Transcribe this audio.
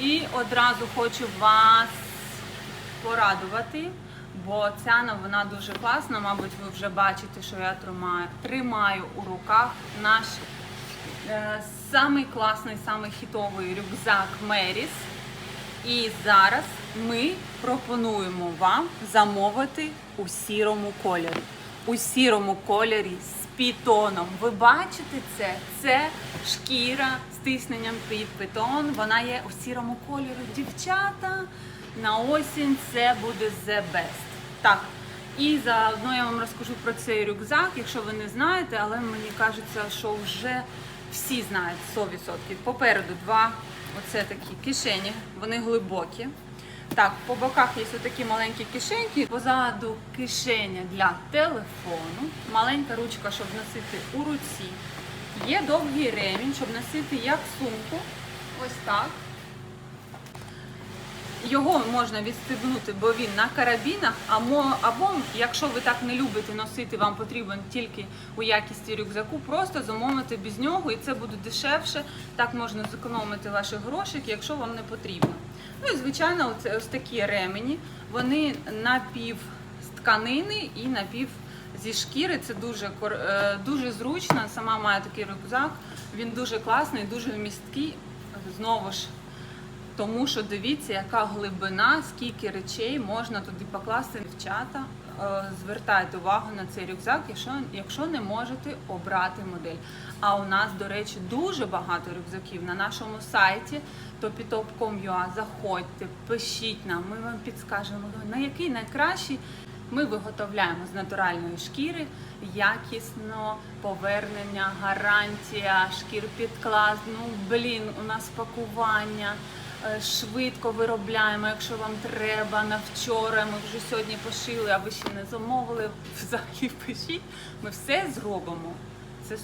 І одразу хочу вас порадувати, бо ця новина дуже класна. Мабуть, ви вже бачите, що я тримаю, тримаю у руках наш е, самий класний, самий хітовий рюкзак Меріс. І зараз ми пропонуємо вам замовити у сірому кольорі. У сірому кольорі пітоном. Ви бачите це? Це шкіра з тисненням під питон. Вона є у сірому кольорі. Дівчата на осінь це буде the best. Так. І заодно я вам розкажу про цей рюкзак, якщо ви не знаєте, але мені кажеться, що вже всі знають 100%. Попереду два оце такі кишені, вони глибокі. Так, по боках є такі маленькі кишеньки, позаду кишеня для телефону, маленька ручка, щоб носити у руці. Є довгий ремінь, щоб носити як сумку. Ось так. Його можна відстебнути, бо він на карабінах, або, якщо ви так не любите носити, вам потрібен тільки у якісті рюкзаку, просто замовити без нього, і це буде дешевше. Так можна зекономити ваші грошики, якщо вам не потрібно. Ну і звичайно, оце ось такі ремені. Вони напів з тканини і напів зі шкіри. Це дуже е, дуже зручно. Сама маю такий рюкзак. Він дуже класний, дуже вмісткий. Знову ж. Тому що дивіться, яка глибина, скільки речей можна туди покласти. Дівчата, е, звертайте увагу на цей рюкзак, якщо, якщо не можете обрати модель. А у нас, до речі, дуже багато рюкзаків на нашому сайті topitop.com.ua. Заходьте, пишіть нам, ми вам підскажемо, на який найкращий. Ми виготовляємо з натуральної шкіри якісно повернення, гарантія, шкір підклад. Ну блін, у нас пакування. Е, Швидко виробляємо, якщо вам треба на вчора. Ми вже сьогодні пошили, а ви ще не замовили. Взагалі пишіть. Ми все зробимо. Це 100%.